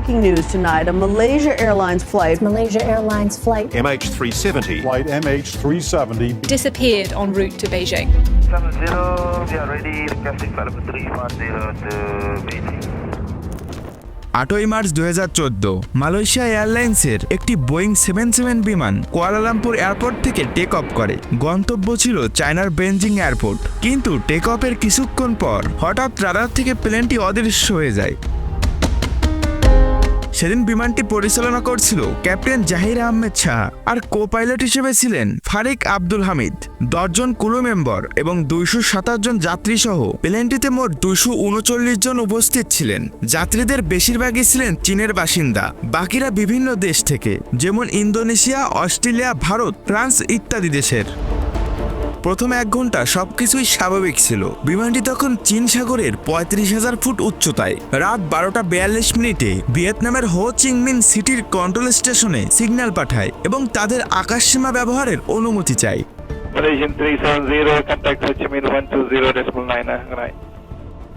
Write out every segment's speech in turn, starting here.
breaking news tonight. A Malaysia Airlines flight Malaysia Airlines flight MH370 Flight MH370 disappeared en route to Beijing. 70, we are ready, requesting flight 310 to Beijing. আটই March দুহাজার চোদ্দ Malaysia এয়ারলাইন্সের একটি Boeing seven seven বিমান Kuala Lumpur airport থেকে take off করে গন্তব্য ছিল চায়নার বেনজিং এয়ারপোর্ট কিন্তু টেক অফের কিছুক্ষণ পর হঠাৎ রাডার থেকে প্লেনটি অদৃশ্য হয়ে যায় সেদিন বিমানটি পরিচালনা করছিল ক্যাপ্টেন জাহির আহমেদ শাহ আর কো পাইলট হিসেবে ছিলেন ফারিক আব্দুল হামিদ। দশজন ক্রু মেম্বার এবং দুইশো সাতাশ জন যাত্রী সহ প্লেনটিতে মোট দুইশো উনচল্লিশ জন উপস্থিত ছিলেন। যাত্রীদের বেশিরভাগই ছিলেন চীনের বাসিন্দা। বাকিরা বিভিন্ন দেশ থেকে, যেমন ইন্দোনেশিয়া, অস্ট্রেলিয়া, ভারত, ফ্রান্স ইত্যাদি দেশের। প্রথম এক ঘণ্টা সবকিছুই স্বাভাবিক ছিল বিমানটি তখন চীন সাগরের পঁয়ত্রিশ হাজার ফুট উচ্চতায় রাত বারোটা বিয়াল্লিশ মিনিটে ভিয়েতনামের হো চিংমিন সিটির কন্ট্রোল স্টেশনে সিগন্যাল পাঠায় এবং তাদের আকাশসীমা ব্যবহারের অনুমতি চায় Malaysian 370, contact Ho Chi Minh 120.9, uh, good night.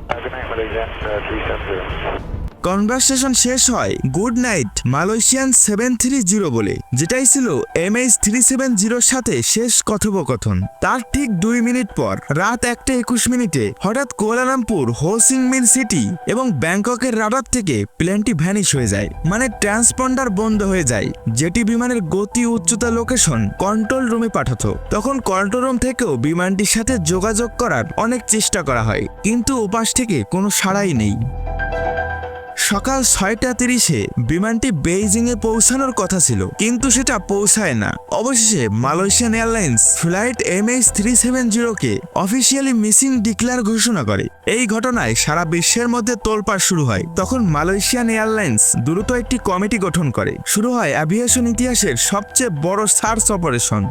Uh, Malaysian uh, 370. Conversation শেষ হয় good night Malaysian seven three zero বলে, যেটাই ছিল এম এইচ থ্রি সেভেন জিরোর সাথে শেষ কথোপকথন। তার ঠিক দুই মিনিট পর, রাত একটা একুশ মিনিটে, হঠাৎ কুয়ালালামপুর হোসিংমিন সিটি এবং ব্যাংককের রাডার থেকে প্লেনটি ভ্যানিশ হয়ে যায় মানে ট্রান্সপন্ডার বন্ধ হয়ে যায়, যেটি বিমানের গতি উচ্চতা লোকেশন কন্ট্রোল রুমে পাঠাতো। তখন কন্ট্রোল রুম থেকেও বিমানটির সাথে যোগাযোগ করার অনেক চেষ্টা করা হয়, কিন্তু ওপাশ থেকে কোনো সাড়াই নেই। সকাল ছয়টা তিরিশে বিমানটি বেইজিংয়ে পৌঁছানোর কথা ছিল, কিন্তু সেটা পৌঁছায় না। অবশেষে Malaysian airlines flight M H three seven জিরোকে officially missing declare ঘোষণা করে। এই ঘটনায় সারা বিশ্বের মধ্যে তোলপাড় শুরু হয়। তখন মালয়েশিয়ান এয়ারলাইন্স দ্রুত একটি কমিটি গঠন করে। শুরু হয় অ্যাভিয়েশন ইতিহাসের সবচেয়ে বড় সার্চ অপারেশন।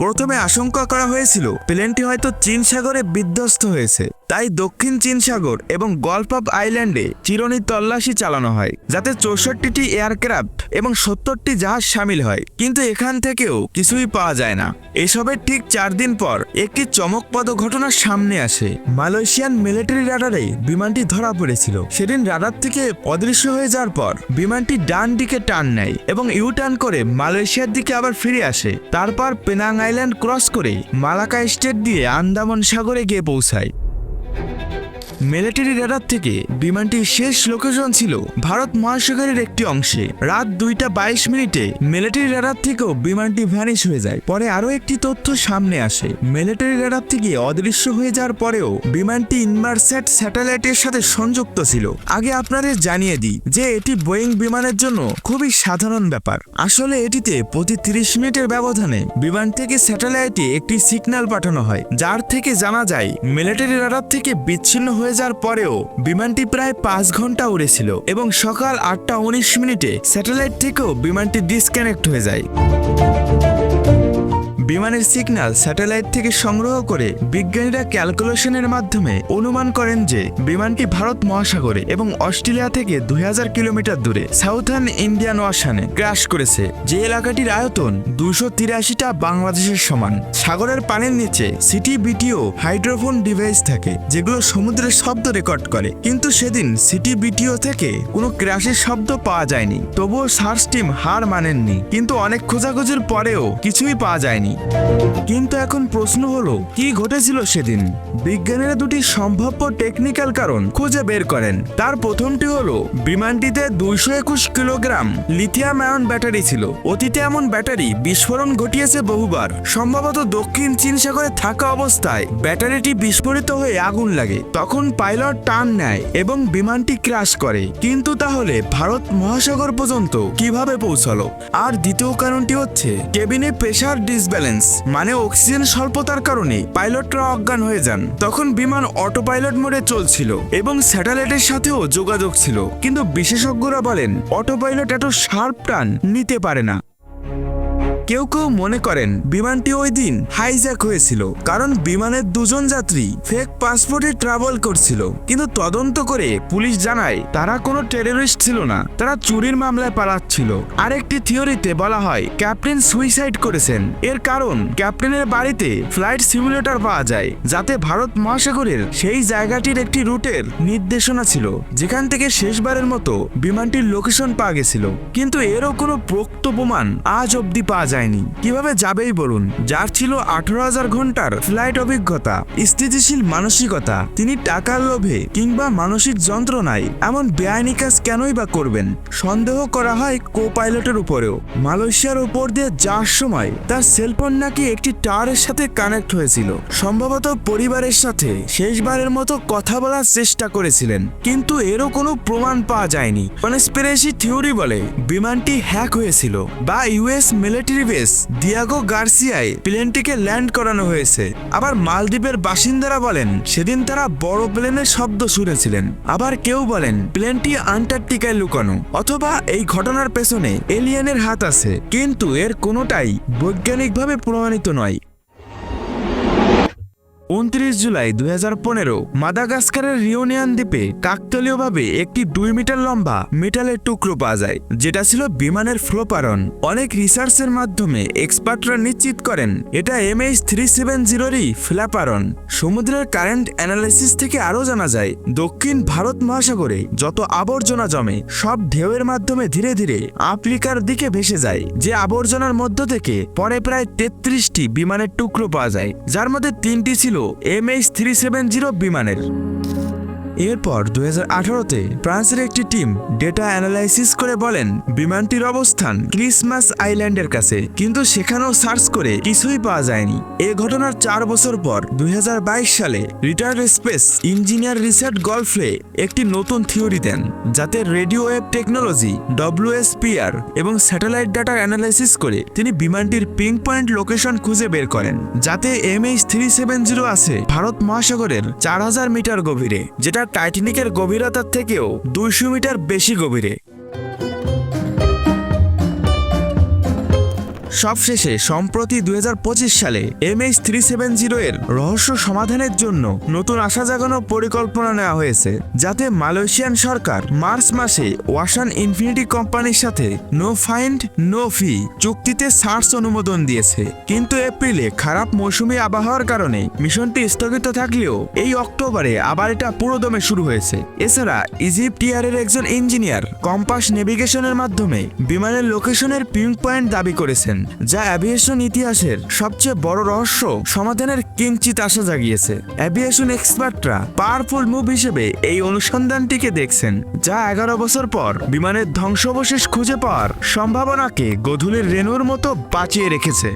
প্রথমে আশঙ্কা করা হয়েছিল, প্লেনটি হয়তো চীন সাগরে বিধ্বস্ত হয়েছে। তাই দক্ষিণ চীন সাগর এবং গল্ফ অফ আইল্যান্ডে চিরনি তল্লাশি চালানো হয়, যাতে চৌষট্টিটি এয়ারক্রাফট এবং সত্তরটি জাহাজ সামিল হয়। কিন্তু এখান থেকেও কিছুই পাওয়া যায় না। এসবের ঠিক চার দিন পর একটি চমকপ্রদ ঘটনা সামনে আসে। মালয়েশিয়ান মিলিটারি রাডারে বিমানটি ধরা পড়েছিল। সেদিন রাডার থেকে অদৃশ্য হয়ে যাওয়ার পর বিমানটি ডান দিকে টান নেয় এবং ইউ টার্ন করে মালয়েশিয়ার দিকে আবার ফিরে আসে। তারপর পেনাং আইল্যান্ড ক্রস করে মালাকা স্টেট দিয়ে আন্দামান সাগরে গিয়ে পৌঁছায়। Thank you. মিলিটারি রাডার থেকে বিমানটির শেষ লোকেশন ছিল ভারত মহাসাগরের একটি অংশে। রাত দুইটা বাইশ মিনিটে মিলিটারি রাডার থেকেও বিমানটি ভ্যানিশ হয়ে যায়। পরে আরও একটি তথ্য সামনে আসে। মিলিটারি রাডার থেকে অদৃশ্য হয়ে যাওয়ার পরেও বিমানটি ইনভারসেট স্যাটেলাইটের সাথে সংযুক্ত ছিল। আগে আপনাদের জানিয়ে দিই যে এটি বোয়িং বিমানের জন্য খুবই সাধারণ ব্যাপার। আসলে এটিতে প্রতি তিরিশ মিনিটের ব্যবধানে বিমান থেকে স্যাটেলাইটে একটি সিগন্যাল পাঠানো হয়, যার থেকে জানা যায় মিলিটারি রাডার থেকে বিচ্ছিন্ন হয়ে যাওয়ার পরেও বিমানটি প্রায় পাঁচ ঘণ্টা উড়েছিল এবং সকাল আটটা উনিশ মিনিটে স্যাটেলাইট থেকেও বিমানটি ডিসকানেক্ট হয়ে যায়। বিমানের সিগন্যাল স্যাটেলাইট থেকে সংগ্রহ করে বিজ্ঞানীরা ক্যালকুলেশনের মাধ্যমে অনুমান করেন যে বিমানটি ভারত মহাসাগরে এবং অস্ট্রেলিয়া থেকে দুই হাজার কিলোমিটার দূরে সাউথার্ন ইন্ডিয়ান ওয়াশানে ক্র্যাশ করেছে। যে এলাকাটির আয়তন দুশো তিরাশিটা বাংলাদেশের সমান। সাগরের পানির নিচে সিটি বিটিও হাইড্রোফোন ডিভাইস থাকে, যেগুলো সমুদ্রের শব্দ রেকর্ড করে। কিন্তু সেদিন সিটি বিটিও থেকে কোনো ক্র্যাশের শব্দ পাওয়া যায়নি। তবুও সার্চ টিম হার মানেননি। কিন্তু অনেক খোঁজাখুঁজির পরেও কিছুই পাওয়া যায়নি। কিন্তু এখন প্রশ্ন হলো, কি ঘটেছিল সেদিন? বিজ্ঞানীরা দুটি সম্ভাব্য টেকনিক্যাল কারণ খুঁজে বের করেন। তার প্রথমটি হলো, বিমানটিতে দুইশো একুশ কিলোগ্রাম লিথিয়াম আয়ন ব্যাটারি ছিল। অতীতে এমন ব্যাটারি বিস্ফোরণ ঘটিয়েছে বহুবার। সম্ভবত দক্ষিণ চীন সাগরে থাকা অবস্থায় ব্যাটারিটি বিস্ফোরিত হয়ে আগুন লাগে। তখন পাইলট টান নেয় এবং বিমানটি ক্রাশ করে। কিন্তু তাহলে ভারত মহাসাগর পর্যন্ত কীভাবে পৌঁছালো? আর দ্বিতীয় কারণটি হচ্ছে, কেবিনে প্রেশার ডিসব্যালেন্স মানে অক্সিজেন স্বল্পতার কারণে পাইলটরা অজ্ঞান হয়ে যান। তখন বিমান অটো পাইলট মোডে চলছিল এবং স্যাটেলাইটের সাথেও যোগাযোগ ছিল। কিন্তু বিশেষজ্ঞরা বলেন অটো পাইলট এত শার্প টান নিতে পারে না। কেউ কেউ মনে করেন বিমানটি ওই দিন হাইজ্যাক হয়েছিল, কারণ বিমানের দুজন যাত্রী ফেক পাসপোর্টে ট্রাভেল করছিল। কিন্তু তদন্ত করে পুলিশ জানায়, তারা কোনো টেররিস্ট ছিল না, তারা চুরির মামলায় পালাচ্ছিল। আরেকটি থিওরিতে বলা হয় ক্যাপ্টেন সুইসাইড করেছেন। এর কারণ ক্যাপ্টেনের বাড়িতে ফ্লাইট সিমুলেটর পাওয়া যায়, যাতে ভারত মহাসাগরের সেই জায়গাটির একটি রুটের নির্দেশনা ছিল, যেখান থেকে শেষবারের মতো বিমানটির লোকেশন পাওয়া গেছিল। কিন্তু এরও কোনো প্রক্ত প্রমাণ আজ অবধি পাওয়া যায়নি। কীভাবে যাবেই বলুন? যার ছিল আঠারো হাজার ঘণ্টার ফ্লাইট অভিজ্ঞতা, স্থিতিশীল মানসিকতা, তিনি টাকার লোভে কিংবা মানসিক যন্ত্রণায় এমন বেআইনি কাজ কেনই বা করবেন? সন্দেহ করা হয় কো পাইলটের উপরেও। মালয়েশিয়ার উপর দিয়ে যাওয়ার সময় তার সেলফোন নাকি একটি টাওয়ারের সাথে কানেক্ট হয়েছিল। সম্ভবত পরিবারের সাথে শেষবারের মতো কথা বলার চেষ্টা করেছিলেন। কিন্তু এরও কোনো প্রমাণ পাওয়া যায়নি। কনস্পিরেসি থিওরি বলে, বিমানটি হ্যাক হয়েছিল বা ইউএস মিলিটারি বেস দিয়াগো গার্সিয়ায় প্লেনটিকে ল্যান্ড করানো হয়েছে। আবার মালদ্বীপের বাসিন্দারা বলেন, সেদিন তারা বড় প্লেনের শব্দ শুনেছিলেন। আবার কেউ বলেন, প্লেনটি আন্টার্কটিকায় লুকানো, অথবা এই ঘটনার পেছনে এলিয়েনের হাত আছে। কিন্তু এর কোনোটাই বৈজ্ঞানিকভাবে প্রমাণিত নয়। উনত্রিশ জুলাই দুই হাজার পনেরো মাদাগাস্কারের রিওনিয়ান দ্বীপে কাকতলীয়ভাবে একটি দুই মিটার লম্বা মেটালের টুকরো পাওয়া যায়, যেটা ছিল বিমানের ফ্লোপারন অনেক রিসার্চের মাধ্যমে এক্সপার্টরা নিশ্চিত করেন, এটা এমএইচ থ্রি সেভেন জিরোরই ফ্ল্যাপারন সমুদ্রের কারেন্ট অ্যানালাইসিস থেকে আরও জানা যায়, দক্ষিণ ভারত মহাসাগরে যত আবর্জনা জমে, সব ঢেউয়ের মাধ্যমে ধীরে ধীরে আফ্রিকার দিকে ভেসে যায়, যে আবর্জনার মধ্য থেকে পরে প্রায় তেত্রিশটি বিমানের টুকরো পাওয়া যায়, যার মধ্যে তিনটি ছিল এমএইচ থ্রি সেভেন জিরো বিমানের। এরপর দু আঠারোতে ফ্রান্সের একটি টিম ডেটা অ্যানালাইসিস করে বলেন, বিমানটির অবস্থান ক্রিসমাস আইল্যান্ডের কাছে, কিন্তু সেখানেও সার্চ করে কিছুই পাওয়া যায়নি। এ ঘটনার চার বছর পর দু হাজার বাইশ সালে রিটায়ার্ড স্পেস ইঞ্জিনিয়ার রিসার্চ গলফলে একটি নতুন থিওরি দেন, যাতে রেডিও ওয়েভ টেকনোলজি ডব্লিউএসপিআর এবং স্যাটেলাইট ডাটা অ্যানালাইসিস করে তিনি বিমানটির পিং পয়েন্ট লোকেশন খুঁজে বের করেন, যাতে এমএইচ থ্রি সেভেন জিরো আছে ভারত মহাসাগরের চার হাজার মিটার গভীরে, যেটা টাইটানিকের গভীরতার থেকেও দুইশো মিটার বেশি গভীরে। সবশেষে সম্প্রতি দু হাজার পঁচিশ সালে এমএইচ থ্রি সেভেন জিরো এর রহস্য সমাধানের জন্য নতুন আশা জাগানো পরিকল্পনা নেওয়া হয়েছে, যাতে মালয়েশিয়ান সরকার মার্চ মাসে ওয়াসান ইনফিনিটি কোম্পানির সাথে নো ফাইন্ড, নো ফি চুক্তিতে সার্চ অনুমোদন দিয়েছে। কিন্তু এপ্রিলে খারাপ মৌসুমি আবহাওয়ার কারণে মিশনটি স্থগিত থাকলেও এই অক্টোবরে আবার এটা পুরোদমে শুরু হয়েছে। এছাড়া ইজিপ্ট ইয়ারের একজন ইঞ্জিনিয়ার কম্পাস নেভিগেশনের মাধ্যমে বিমানের লোকেশনের পিং পয়েন্ট দাবি করেছেন যা অ্যাভিয়েশন ইতিহাসের সবচেয়ে বড় রহস্য সমাধানের কিঞ্চিত আশা জাগিয়েছে। অ্যাভিয়েশন এক্সপার্টরা পাওয়ারফুল মুভ হিসেবে এই অনুসন্ধানটিকে দেখছেন, যা এগারো বছর পর বিমানের ধ্বংসাবশেষ খুঁজে পাওয়ার সম্ভাবনাকে গধুলের রেণুর মতো বাঁচিয়ে রেখেছে।